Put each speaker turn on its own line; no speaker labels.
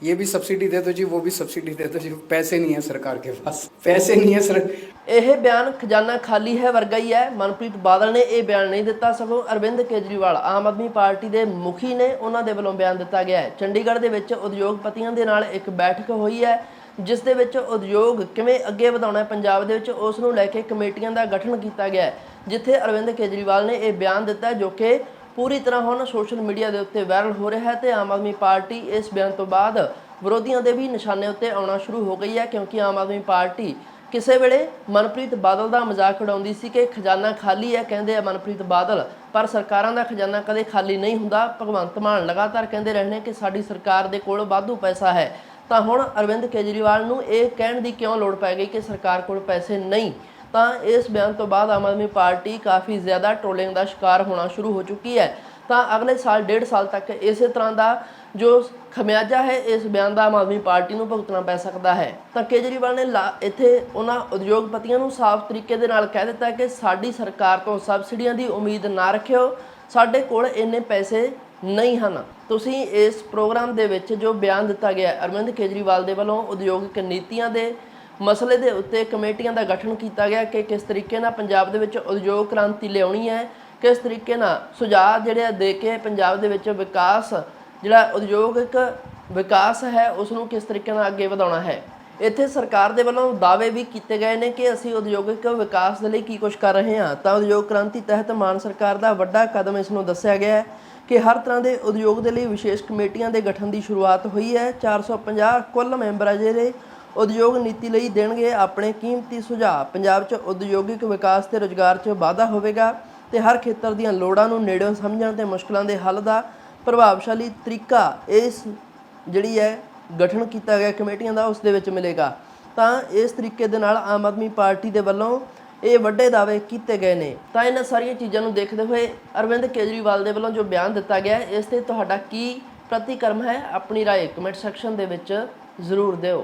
ये भी सब्सिडी दे दो जी वो भी सब्सिडी दे दो जी पैसे नहीं है सरकार के पास पैसे नहीं है सर
ਇਹ ਬਿਆਨ ਖਜ਼ਾਨਾ ਖਾਲੀ ਹੈ ਵਰਗਾ ਹੀ ਹੈ ਮਨਪ੍ਰੀਤ ਬਾਦਲ ਨੇ ਇਹ ਬਿਆਨ ਨਹੀਂ ਦਿੱਤਾ ਸਗੋਂ ਅਰਵਿੰਦ ਕੇਜਰੀਵਾਲ ਆਮ ਆਦਮੀ ਪਾਰਟੀ ਦੇ ਮੁਖੀ ਨੇ ਉਹਨਾਂ ਦੇ ਵੱਲੋਂ ਬਿਆਨ ਦਿੱਤਾ ਗਿਆ ਹੈ ਚੰਡੀਗੜ੍ਹ ਦੇ ਵਿੱਚ ਉਦਯੋਗਪਤੀਆਂ ਦੇ ਨਾਲ ਇੱਕ ਬੈਠਕ ਹੋਈ ਹੈ ਜਿਸ ਦੇ ਵਿੱਚ ਉਦਯੋਗ ਕਿਵੇਂ ਅੱਗੇ ਵਧਾਉਣਾ ਹੈ ਪੰਜਾਬ ਦੇ ਵਿੱਚ ਉਸ ਨੂੰ ਲੈ ਕੇ ਕਮੇਟੀਆਂ ਦਾ ਗਠਨ ਕੀਤਾ ਗਿਆ ਹੈ ਜਿੱਥੇ ਅਰਵਿੰਦ ਕੇਜਰੀਵਾਲ ਨੇ ਇਹ ਬਿਆਨ ਦਿੱਤਾ ਹੈ ਜੋ ਕਿ ਪੂਰੀ ਤਰ੍ਹਾਂ ਹੁਣ ਸੋਸ਼ਲ ਮੀਡੀਆ ਦੇ ਉੱਤੇ ਵਾਇਰਲ ਹੋ ਰਿਹਾ ਹੈ ਤੇ ਆਮ ਆਦਮੀ ਪਾਰਟੀ ਇਸ ਬਿਆਨ ਤੋਂ ਬਾਅਦ ਵਿਰੋਧੀਆਂ ਦੇ ਵੀ ਨਿਸ਼ਾਨੇ ਉੱਤੇ ਆਉਣਾ ਸ਼ੁਰੂ ਹੋ ਗਈ ਹੈ, ਕਿਉਂਕਿ ਆਮ ਆਦਮੀ ਪਾਰਟੀ ਕਿਸੇ ਵੇਲੇ ਮਨਪ੍ਰੀਤ ਬਾਦਲ ਦਾ ਮਜ਼ਾਕ ਉਡਾਉਂਦੀ ਸੀ ਕਿ ਖਜ਼ਾਨਾ ਖਾਲੀ ਹੈ, ਕਹਿੰਦੇ ਆ ਮਨਪ੍ਰੀਤ ਬਾਦਲ, ਪਰ ਸਰਕਾਰਾਂ ਦਾ ਖਜ਼ਾਨਾ ਕਦੇ ਖਾਲੀ ਨਹੀਂ ਹੁੰਦਾ। ਭਗਵੰਤ ਮਾਨ ਲਗਾਤਾਰ ਕਹਿੰਦੇ ਰਹੇ ਨੇ ਕਿ ਸਾਡੀ ਸਰਕਾਰ ਦੇ ਕੋਲ ਵਾਧੂ ਪੈਸਾ ਹੈ। ਤਾਂ ਹੁਣ ਅਰਵਿੰਦ ਕੇਜਰੀਵਾਲ ਨੂੰ ਇਹ ਕਹਿਣ ਦੀ ਕਿਉਂ ਲੋੜ ਪੈ ਗਈ ਕਿ ਸਰਕਾਰ ਕੋਲ ਪੈਸੇ ਨਹੀਂ? ਤਾਂ ਇਸ ਬਿਆਨ ਤੋਂ ਬਾਅਦ ਆਮ ਆਦਮੀ ਪਾਰਟੀ ਕਾਫੀ ਜ਼ਿਆਦਾ ਟ੍ਰੋਲਿੰਗ ਦਾ ਸ਼ਿਕਾਰ ਹੋਣਾ ਸ਼ੁਰੂ ਹੋ ਚੁੱਕੀ ਹੈ। ਤਾਂ ਅਗਲੇ ਸਾਲ, ਡੇਢ ਸਾਲ ਤੱਕ ਇਸੇ ਤਰ੍ਹਾਂ ਦਾ ਜੋ ਖਮਿਆਜਾ ਹੈ, ਇਸ ਬਿਆਨ ਦਾ ਆਮ ਆਦਮੀ ਪਾਰਟੀ ਨੂੰ ਭੁਗਤਣਾ ਪੈ ਸਕਦਾ ਹੈ। ਤਾਂ ਕੇਜਰੀਵਾਲ ਨੇ ਲਾ- ਇੱਥੇ ਉਹਨਾਂ ਉਦਯੋਗਪਤੀਆਂ ਨੂੰ ਸਾਫ਼ ਤਰੀਕੇ ਦੇ ਨਾਲ ਕਹਿ ਦਿੱਤਾ ਕਿ ਸਾਡੀ ਸਰਕਾਰ ਤੋਂ ਸਬਸਿਡੀਆਂ ਦੀ ਉਮੀਦ ਨਾ ਰੱਖਿਓ। ਸਾਡੇ ਕੋਲ ਇੰਨੇ ਪੈਸੇ ਨਹੀਂ ਹਨ। ਤੁਸੀਂ ਇਸ ਪ੍ਰੋਗਰਾਮ ਦੇ ਵਿੱਚ ਜੋ ਬਿਆਨ ਦਿੱਤਾ ਗਿਆ ਅਰਵਿੰਦ ਕੇਜਰੀਵਾਲ ਦੇ ਵੱਲੋਂ ਉਦਯੋਗਿਕ ਨੀਤੀਆਂ ਦੇ ਮਸਲੇ ਦੇ ਉੱਤੇ ਕਮੇਟੀਆਂ ਦਾ ਗਠਨ ਕੀਤਾ ਗਿਆ ਕਿ ਕਿਸ ਤਰੀਕੇ ਨਾਲ ਪੰਜਾਬ ਦੇ ਵਿੱਚ ਉਦਯੋਗ ਕ੍ਰਾਂਤੀ ਲਿਆਉਣੀ ਹੈ, ਕਿਸ ਤਰੀਕੇ ਨਾਲ ਸੁਝਾਅ ਜਿਹੜੇ ਆ ਦੇ ਕੇ ਪੰਜਾਬ ਦੇ ਵਿੱਚ ਵਿਕਾਸ, ਜਿਹੜਾ ਉਦਯੋਗਿਕ ਵਿਕਾਸ ਹੈ ਉਸ ਨੂੰ ਕਿਸ ਤਰੀਕੇ ਨਾਲ ਅੱਗੇ ਵਧਾਉਣਾ ਹੈ। ਇੱਥੇ ਸਰਕਾਰ ਦੇ ਵੱਲੋਂ ਦਾਅਵੇ ਵੀ ਕੀਤੇ ਗਏ ਨੇ ਕਿ ਅਸੀਂ ਉਦਯੋਗਿਕ ਵਿਕਾਸ ਦੇ ਲਈ ਕੀ ਕੁਝ ਕਰ ਰਹੇ ਹਾਂ। ਤਾਂ ਉਦਯੋਗ ਕ੍ਰਾਂਤੀ ਤਹਿਤ ਮਾਨ ਸਰਕਾਰ ਦਾ ਵੱਡਾ ਕਦਮ ਇਸ ਨੂੰ ਦੱਸਿਆ ਗਿਆ ਹੈ ਕਿ ਹਰ ਤਰ੍ਹਾਂ ਦੇ ਉਦਯੋਗ ਦੇ ਲਈ ਵਿਸ਼ੇਸ਼ ਕਮੇਟੀਆਂ ਦੇ ਗਠਨ ਦੀ ਸ਼ੁਰੂਆਤ ਹੋਈ ਹੈ। 450 ਕੁੱਲ ਮੈਂਬਰ ਆ ਜਿਹੜੇ ਉਦਯੋਗ ਨੀਤੀ ਲਈ ਦੇਣਗੇ ਆਪਣੇ ਕੀਮਤੀ ਸੁਝਾਅ ਪੰਜਾਬ 'ਚ ਉਦਯੋਗਿਕ ਵਿਕਾਸ ਤੇ ਰੁਜ਼ਗਾਰ 'ਚ ਵਾਧਾ ਹੋਵੇਗਾ ਤੇ ਹਰ ਖੇਤਰ ਦੀਆਂ ਲੋੜਾਂ ਨੂੰ ਨੇੜਿਓਂ ਸਮਝਣ ਤੇ ਮੁਸ਼ਕਲਾਂ ਦੇ ਹੱਲ ਦਾ ਪ੍ਰਭਾਵਸ਼ਾਲੀ ਤਰੀਕਾ ਇਸ ਜਿਹੜੀ ਹੈ ਗਠਨ ਕੀਤਾ ਗਿਆ ਕਮੇਟੀਆਂ ਦਾ ਉਸ ਦੇ ਵਿੱਚ ਮਿਲੇਗਾ ਤਾਂ ਇਸ ਤਰੀਕੇ ਦੇ ਨਾਲ ਆਮ ਆਦਮੀ ਪਾਰਟੀ ਦੇ ਵੱਲੋਂ ਇਹ ਵੱਡੇ ਦਾਅਵੇ ਕੀਤੇ ਗਏ ਨੇ ਤਾਂ ਇਹਨਾਂ ਸਾਰੀਆਂ ਚੀਜ਼ਾਂ ਨੂੰ ਦੇਖਦੇ ਹੋਏ ਅਰਵਿੰਦ ਕੇਜਰੀਵਾਲ ਦੇ ਵੱਲੋਂ ਜੋ ਬਿਆਨ ਦਿੱਤਾ ਗਿਆ ਹੈ ਇਸ ਤੇ ਤੁਹਾਡਾ ਕੀ ਪ੍ਰਤੀਕਰਮ ਹੈ ਆਪਣੀ رائے ਕਮੈਂਟ ਸੈਕਸ਼ਨ ਦੇ ਵਿੱਚ ਜ਼ਰੂਰ ਦਿਓ